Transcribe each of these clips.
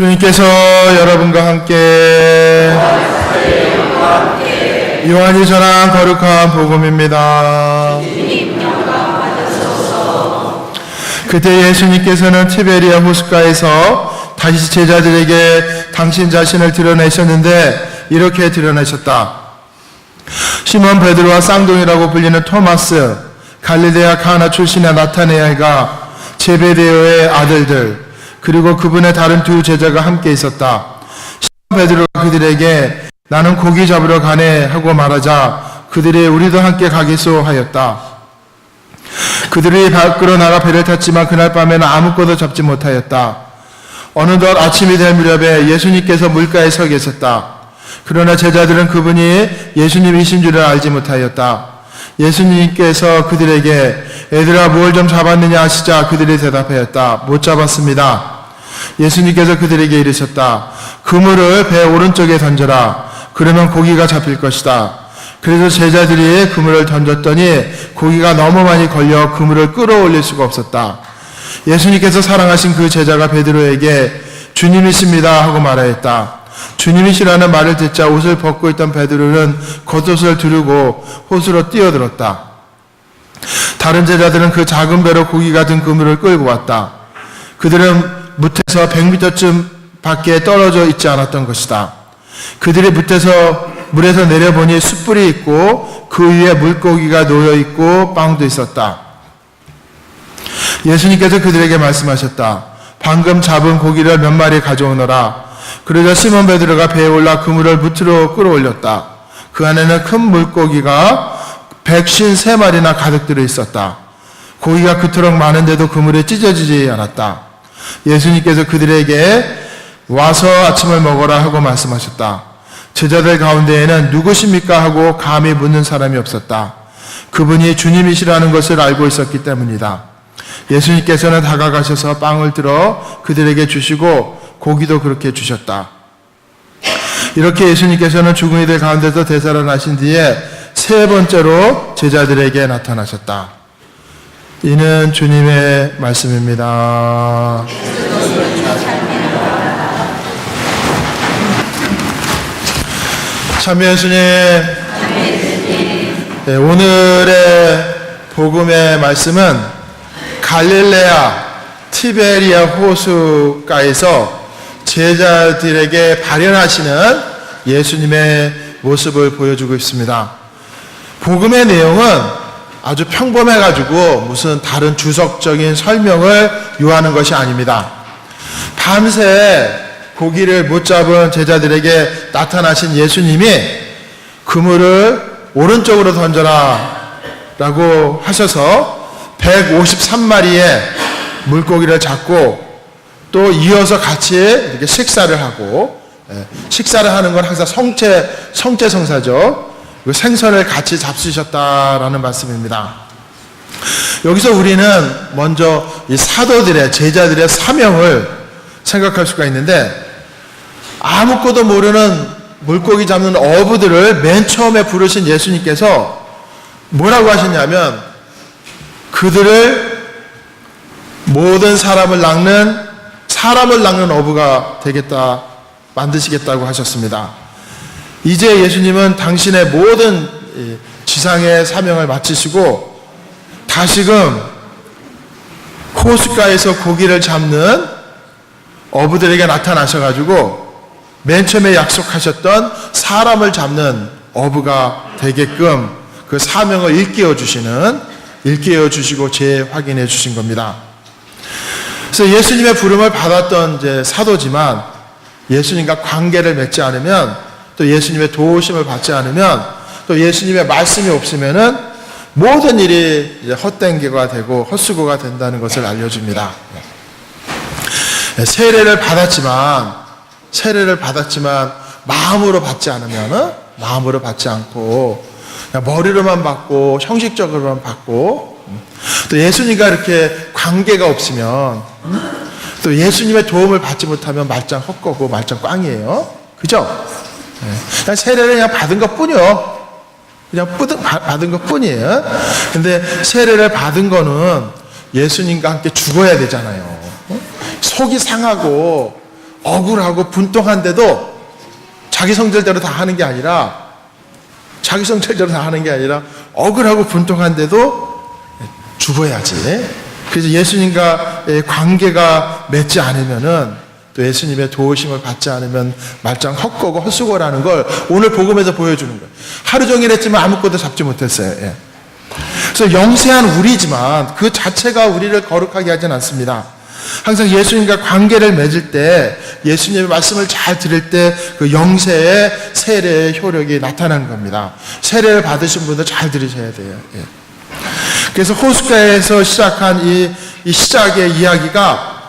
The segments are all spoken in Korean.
주님께서 여러분과 함께 요한이 전한 거룩한 복음입니다. 그때 예수님께서는 티베리아 호숫가에서 다시 제자들에게 당신 자신을 드러내셨는데 이렇게 드러내셨다. 시몬 베드로와 쌍둥이라고 불리는 토마스, 갈릴레아 가나 출신의 나타네아가 제베데오의 아들들, 그리고 그분의 다른 두 제자가 함께 있었다. 시몬 베드로가 그들에게 나는 고기 잡으러 가네 하고 말하자 그들이 우리도 함께 가겠소 하였다. 그들이 밖으로 나가 배를 탔지만 그날 밤에는 아무것도 잡지 못하였다. 어느덧 아침이 될 무렵에 예수님께서 물가에 서 계셨다. 그러나 제자들은 그분이 예수님이신 줄을 알지 못하였다. 예수님께서 그들에게 애들아 뭘 좀 잡았느냐 하시자 그들이 대답하였다. 못 잡았습니다. 예수님께서 그들에게 이르셨다. 그물을 배 오른쪽에 던져라. 그러면 고기가 잡힐 것이다. 그래서 제자들이 그물을 던졌더니 고기가 너무 많이 걸려 그물을 끌어올릴 수가 없었다. 예수님께서 사랑하신 그 제자가 베드로에게 주님이십니다 하고 말하였다. 주님이시라는 말을 듣자 옷을 벗고 있던 베드로는 겉옷을 두르고 호수로 뛰어들었다. 다른 제자들은 그 작은 배로 고기가 든 그물을 끌고 왔다. 그들은 무태서 100m쯤 밖에 떨어져 있지 않았던 것이다. 그들이 무태서 물에서 내려보니 숯불이 있고 그 위에 물고기가 놓여 있고 빵도 있었다. 예수님께서 그들에게 말씀하셨다. 방금 잡은 고기를 몇 마리 가져오너라. 그러자 시몬 베드로가 배에 올라 그물을 무트로 끌어올렸다. 그 안에는 큰 물고기가 153마리나 가득 들어 있었다. 고기가 그토록 많은데도 그물에 찢어지지 않았다. 예수님께서 그들에게 와서 아침을 먹어라 하고 말씀하셨다. 제자들 가운데에는 누구십니까 하고 감히 묻는 사람이 없었다. 그분이 주님이시라는 것을 알고 있었기 때문이다. 예수님께서는 다가가셔서 빵을 들어 그들에게 주시고 고기도 그렇게 주셨다. 이렇게 예수님께서는 죽은 이들 가운데서 되살아나신 뒤에 세 번째로 제자들에게 나타나셨다. 이는 주님의 말씀입니다. 참여 예수님, 네, 오늘의 복음의 말씀은 갈릴레아 티베리아 호수가에서 제자들에게 발현하시는 예수님의 모습을 보여주고 있습니다. 복음의 내용은 아주 평범해가지고 무슨 다른 주석적인 설명을 요하는 것이 아닙니다. 밤새 고기를 못 잡은 제자들에게 나타나신 예수님이 그물을 오른쪽으로 던져라 라고 하셔서 153마리의 물고기를 잡고 또 이어서 같이 이렇게 식사를 하고 예, 식사를 하는 건 항상 성체 성체 성사죠. 그 생선을 같이 잡수셨다라는 말씀입니다. 여기서 우리는 먼저 이 사도들의 제자들의 사명을 생각할 수가 있는데 아무것도 모르는 물고기 잡는 어부들을 맨 처음에 부르신 예수님께서 뭐라고 하셨냐면 그들을 모든 사람을 낚는 사람을 낚는 어부가 되겠다 만드시겠다고 하셨습니다. 이제 예수님은 당신의 모든 지상의 사명을 마치시고 다시금 호숫가에서 고기를 잡는 어부들에게 나타나셔가지고 맨 처음에 약속하셨던 사람을 잡는 어부가 되게끔 그 사명을 일깨워 주시는 일깨워 주시고 재확인해 주신 겁니다. 그래서 예수님의 부름을 받았던 이제 사도지만 예수님과 관계를 맺지 않으면 또 예수님의 도우심을 받지 않으면 또 예수님의 말씀이 없으면은 모든 일이 헛된 게가 되고 헛수고가 된다는 것을 알려줍니다. 세례를 받았지만 세례를 받았지만 마음으로 받지 않으면 마음으로 받지 않고 머리로만 받고 형식적으로만 받고 또 예수님과 이렇게 관계가 없으면 또 예수님의 도움을 받지 못하면 말짱 헛거고 말짱 꽝이에요. 그죠? 그냥 세례를 그냥 받은 것 뿐이요. 그냥 받은 것 뿐이에요. 근데 세례를 받은 거는 예수님과 함께 죽어야 되잖아요. 속이 상하고 억울하고 분통한데도 자기 성질대로 다 하는 게 아니라 자기 성질대로 다 하는 게 아니라 억울하고 분통한데도 죽어야지. 그래서 예수님과의 관계가 맺지 않으면은 또 예수님의 도우심을 받지 않으면 말짱 헛거고 헛수고라는 걸 오늘 복음에서 보여주는 거예요. 하루 종일 했지만 아무것도 잡지 못했어요. 예. 그래서 영세한 우리지만 그 자체가 우리를 거룩하게 하진 않습니다. 항상 예수님과 관계를 맺을 때 예수님의 말씀을 잘 들을 때 그 영세의 세례의 효력이 나타나는 겁니다. 세례를 받으신 분들 잘 들으셔야 돼요. 예. 그래서 호숫가에서 시작한 이, 이 시작의 이야기가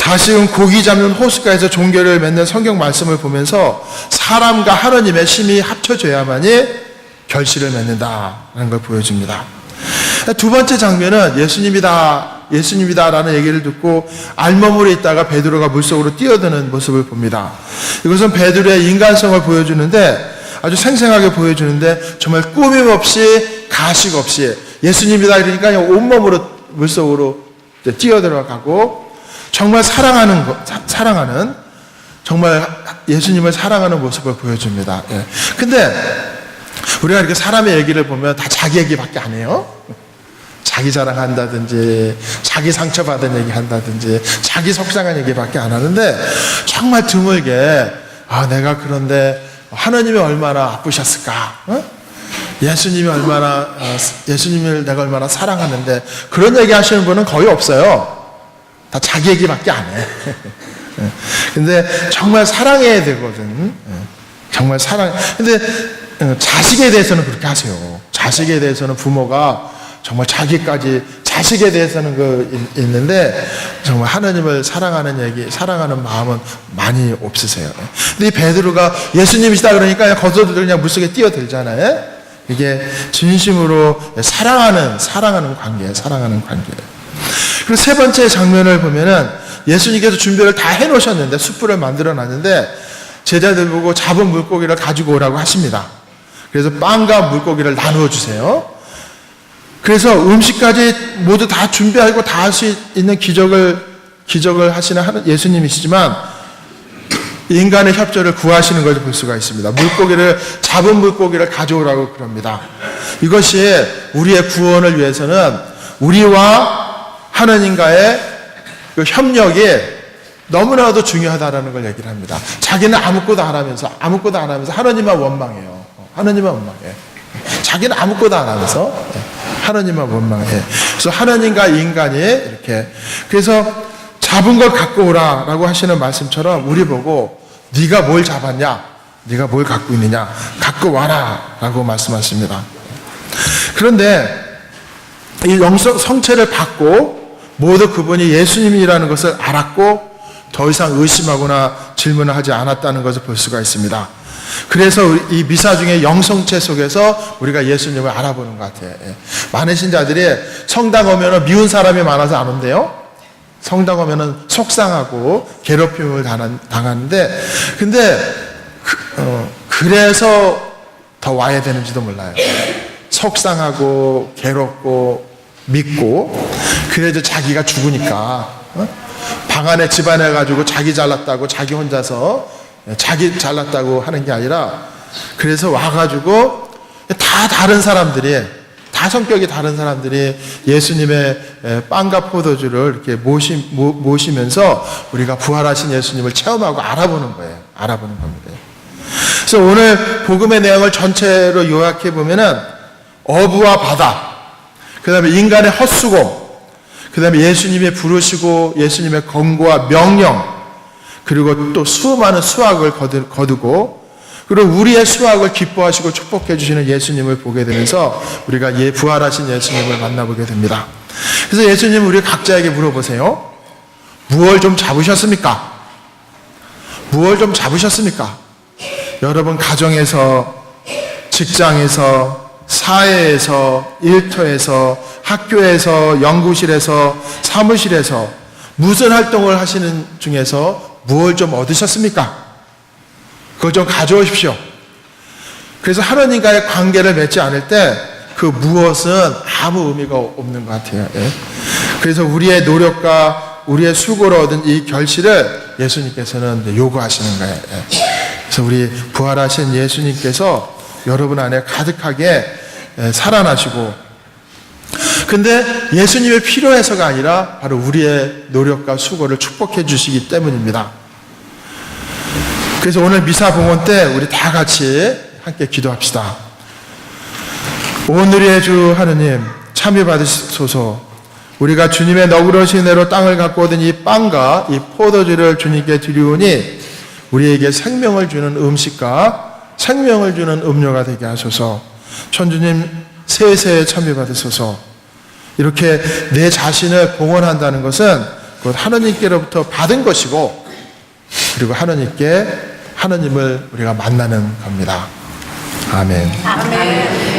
다시금 고기 잡는 호숫가에서 종교를 맺는 성경 말씀을 보면서 사람과 하나님의 힘이 합쳐져야만이 결실을 맺는다라는 걸 보여줍니다. 두 번째 장면은 예수님이다, 예수님이다라는 얘기를 듣고 알몸으로 있다가 베드로가 물속으로 뛰어드는 모습을 봅니다. 이것은 베드로의 인간성을 보여주는데 아주 생생하게 보여주는데 정말 꾸밈 없이 가식 없이 예수님이다 그냥 온몸으로 물속으로 뛰어들어가고 정말 사랑하는 사랑하는 정말 예수님을 사랑하는 모습을 보여줍니다. 예. 근데 우리가 이렇게 사람의 얘기를 보면 다 자기 얘기밖에 안 해요. 자기 자랑한다든지, 자기 상처받은 얘기 한다든지, 자기 속상한 얘기밖에 안 하는데, 정말 드물게, 아, 내가 그런데 하나님이 얼마나 아프셨을까? 어? 예수님이 얼마나, 어, 예수님을 내가 얼마나 사랑하는데, 그런 얘기 하시는 분은 거의 없어요. 다 자기 얘기밖에 안 해. 예. 근데 정말 사랑해야 되거든. 예. 정말 사랑. 근데 어, 자식에 대해서는 그렇게 하세요. 자식에 대해서는 부모가 정말 자기까지 자식에 대해서는 그 있- 있는데 정말 하나님을 사랑하는 얘기, 사랑하는 마음은 많이 없으세요. 근데 이 베드로가 예수님이시다 그러니까 거저들 그냥 물속에 뛰어들잖아요. 이게 진심으로 사랑하는 사랑하는 관계예요. 사랑하는 관계예요. 그리고 세 번째 장면을 보면은 예수님께서 준비를 다 해놓으셨는데 숯불을 만들어 놨는데 제자들 보고 잡은 물고기를 가지고 오라고 하십니다. 그래서 빵과 물고기를 나누어 주세요. 그래서 음식까지 모두 다 준비하고 다 할 수 있는 기적을 기적을 하시는 예수님이시지만 인간의 협조를 구하시는 것을 볼 수가 있습니다. 물고기를 잡은 물고기를 가져오라고 그럽니다. 이것이 우리의 구원을 위해서는 우리와 하나님과의 그 협력이 너무나도 중요하다라는 걸 얘기를 합니다. 자기는 아무것도 안 하면서 아무것도 안 하면서 하나님만 원망해요. 하나님만 원망해. 자기는 아무것도 안 하면서 하나님만 원망해. 그래서 하나님과 인간이 이렇게 그래서 잡은 걸 갖고 오라라고 하시는 말씀처럼 우리 보고 네가 뭘 잡았냐? 네가 뭘 갖고 있느냐? 갖고 와라라고 말씀하십니다. 그런데 이 영성 성체를 받고 모두 그분이 예수님이라는 것을 알았고 더 이상 의심하거나 질문을 하지 않았다는 것을 볼 수가 있습니다. 그래서 이 미사 중에 영성체 속에서 우리가 예수님을 알아보는 것 같아요. 예. 많은 신자들이 성당 오면 미운 사람이 많아서 안 온대요. 성당 오면은 속상하고 괴롭힘을 당하는데, 근데 그, 어, 그래서 더 와야 되는지도 몰라요. 속상하고 괴롭고 믿고 그래도 자기가 죽으니까 어? 방 안에 집안에 가지고 자기 잘났다고 자기 혼자서 자기 잘났다고 하는 게 아니라 그래서 와가지고 다 다른 사람들이 다 성격이 다른 사람들이 예수님의 에, 빵과 포도주를 이렇게 모시, 모, 모시면서 우리가 부활하신 예수님을 체험하고 알아보는 거예요. 알아보는 겁니다. 그래서 오늘 복음의 내용을 전체로 요약해 보면은 어부와 바다, 그 다음에 인간의 헛수고, 그 다음에 예수님의 부르시고 예수님의 권고와 명령, 그리고 또 수많은 수확을 거두- 거두고, 그리고 우리의 수확을 기뻐하시고 축복해 주시는 예수님을 보게 되면서 우리가 예, 부활하신 예수님을 만나보게 됩니다. 그래서 예수님 우리 각자에게 물어보세요. 무얼 좀 잡으셨습니까? 무얼 좀 잡으셨습니까? 여러분 가정에서, 직장에서, 사회에서, 일터에서, 학교에서, 연구실에서, 사무실에서 무슨 활동을 하시는 중에서 무엇을 좀 얻으셨습니까? 그걸 좀 가져오십시오. 그래서 하나님과의 관계를 맺지 않을 때 그 무엇은 아무 의미가 없는 것 같아요. 예. 그래서 우리의 노력과 우리의 수고로 얻은 이 결실을 예수님께서는 요구하시는 거예요. 예. 그래서 우리 부활하신 예수님께서 여러분 안에 가득하게 예, 살아나시고 근데 예수님의 필요해서가 아니라 바로 우리의 노력과 수고를 축복해 주시기 때문입니다. 그래서 오늘 미사 봉헌 때 우리 다 같이 함께 기도합시다. 오늘의 주 하느님 참여 받으소서. 우리가 주님의 너그러신 대로 땅을 갖고 얻은 이 빵과 이 포도주를 주님께 드리오니 우리에게 생명을 주는 음식과 생명을 주는 음료가 되게 하소서. 천주님 세세에 참여 받으소서. 이렇게 내 자신을 봉헌한다는 것은 곧 하느님께로부터 받은 것이고 그리고 하느님께 하느님을 우리가 만나는 겁니다. 아멘. 아멘.